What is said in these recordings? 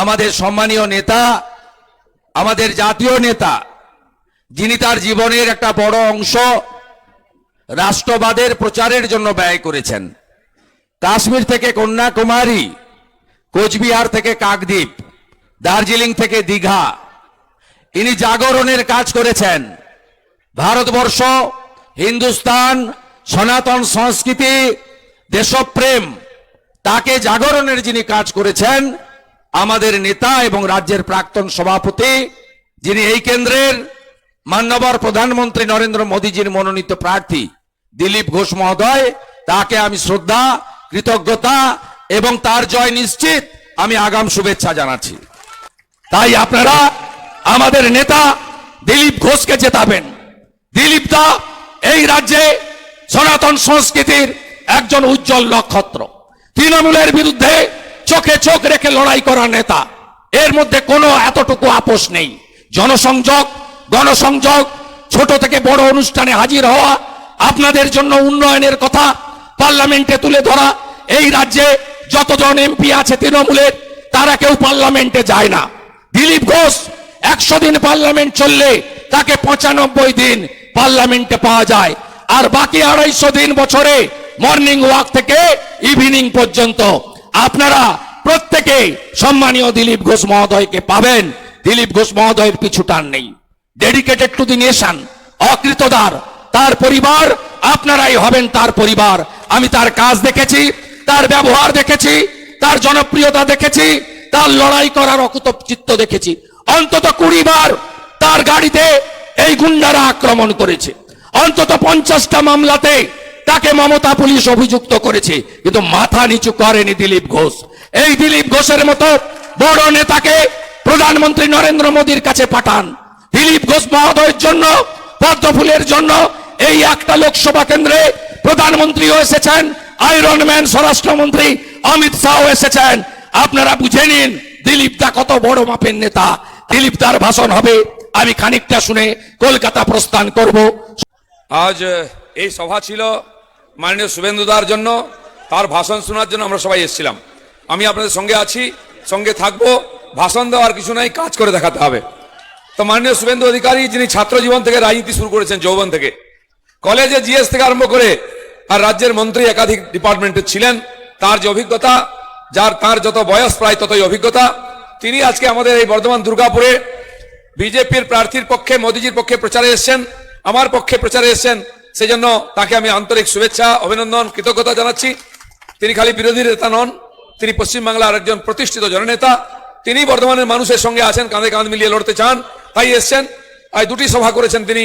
আমাদের সম্মানীয় নেতা, আমাদের জাতীয় নেতা, যিনি তার জীবনের একটা বড় অংশ রাষ্ট্রবাদের প্রচারের জন্য ব্যয় করেছেন। কাশ্মীর থেকে কন্যাকুমারী, কোচবিহার থেকে কাকদ্বীপ, দার্জিলিং থেকে দীঘা, ইনি জাগরণের কাজ করেছেন। ভারতবর্ষ, হিন্দুস্তান, সনাতন সংস্কৃতি, দেশপ্রেম, তাকে জাগরণের যিনি কাজ করেছেন আমাদের নেতা এবং রাজ্যের প্রাক্তন সভাপতি, যিনি এই কেন্দ্রের মান্যবর প্রধানমন্ত্রী নরেন্দ্র মোদীজির মনোনীত প্রার্থী, দিলীপ ঘোষ মহোদয়, তাকে আমি শ্রদ্ধা, কৃতজ্ঞতা এবং তার জয় নিশ্চিত আমি আগাম শুভেচ্ছা জানাচ্ছি। তাই আপনারা আমাদের নেতা দিলীপ ঘোষকে জেতাবেন। দিলীপ দা এই রাজ্যে সনাতন সংস্কৃতির একজন উজ্জ্বল নক্ষত্র। তৃণমূলের বিরুদ্ধে চোখে চোখ রেখে লড়াই করা নেতা। এর মধ্যে কোনো এতটুকু আপোষ নেই। জনসংযোগ, গণসংযোগ, ছোট থেকে বড় অনুষ্ঠানে হাজির হওয়া, আপনাদের জন্য উন্নয়নের কথা পার্লামেন্টে তুলে ধরা। এই রাজ্যে যতজন এমপি আছে তৃণমূলের, তারা কেউ পার্লামেন্টে যায় না। দিলীপ ঘোষ, একশো দিন পার্লামেন্ট চললে তাকে পঁচানব্বই দিন পার্লামেন্টে পাওয়া যায়। আর বাকি আড়াইশো দিন বছরে মর্নিং ওয়াক থেকে ইভিনিং পর্যন্ত আপনারা প্রত্যেকে সম্মানীয় দিলীপ ঘোষ মহোদয়কে পাবেন। দিলীপ ঘোষ মহোদয়ের পিছু টান নেই। ডেডিকেটেড টু দি নেশন অকৃতদার, তার পরিবার, আপনারাই হবেন তার পরিবার। আমি তার কাজ দেখেছি, তার ব্যবহার দেখেছি, তার জনপ্রিয়তা দেখেছি, তার লড়াই করার অকুত চিত্ত দেখেছি। অন্তত কুড়ি বার তার গাড়িতে এই গুন্ডারা আক্রমণ করেছে। অন্তত পঞ্চাশটা মামলাতে তাকে মমতা পুলিশ অভিযুক্ত করেছে। কিন্তু মাথা নিচু করেনি দিলীপ ঘোষ। এই দিলীপ ঘোষের মতো বড় নেতাকে প্রধানমন্ত্রী নরেন্দ্র মোদীর কাছে পাঠান। দিলীপ ঘোষ মহোদয়ের জন্য, পদ্ম ফুলের জন্য এই একটা লোকসভা কেন্দ্রে প্রধানমন্ত্রীও এসেছেন আয়রন ম্যান স্বরাষ্ট্রমন্ত্রী অমিত শাহ এসেছেন। আপনারা বুঝে নিন দিলীপ দা কত বড় মাপের নেতা। দিলীপ দার ভাষণ হবে, আমি খানিকটা শুনে কলকাতা প্রস্থান করব। আজ এই সভা ছিল মাননীয় শুভেন্দুদার জন্য, তার ভাষণ শোনার জন্য আমরা সবাই এসেছিলাম। আমি আপনাদের সঙ্গে আছি, সঙ্গে থাকব, ভাষণ দেওয়ার কিছু নাই, কাজ করে দেখাতে হবে। তো মাননীয় শুভেন্দু অধিকারী, যিনি ছাত্র জীবন থেকে রাজনীতি শুরু করেছেন, যৌবন থেকে, কলেজে জিএস থেকে আরম্ভ করে আর রাজ্যের মন্ত্রী একাধিক ডিপার্টমেন্টে ছিলেন, তার যে অভিজ্ঞতা, যার, তার যত বয়স প্রায় ততই অভিজ্ঞতা, তিনি আজকে আমাদের এই বর্ধমান দুর্গাপুরে বিজেপির প্রার্থীর পক্ষে, মোদীজির পক্ষে প্রচারে এসেছেন, আমার পক্ষে প্রচারে এসেছেন সেজন্য তাকে আমি আন্তরিক শুভেচ্ছা, অভিনন্দন, কৃতজ্ঞতা জানাচ্ছি। তিনি খালি বিরোধী নেতা নন, তিনি পশ্চিমবাংলার একজন প্রতিষ্ঠিত জননেতা। তিনি বর্ধমানের মানুষের সঙ্গে আছেন, কাঁধে কাঁধ মিলিয়ে লড়তে চান, তাই এসছেন। আজ দুটি সভা করেছেন তিনি,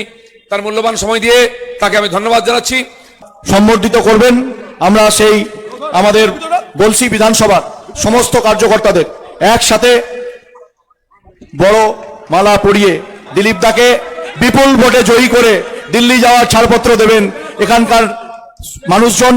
তার মূল্যবান সময় দিয়ে তাকে আমি ধন্যবাদ জানাচ্ছি। সম্বর্ধিত করবেন আমরা সেই আমাদের গলসি বিধানসভার সমস্ত কার্যকর্তাদের একসাথে বড় মালা পরিয়ে দিলীপ দাকে বিপুল ভোটে জয়ী করে দিল্লি যাওয়ার ছাড়পত্র দেবেন। এখানকার মানুষজন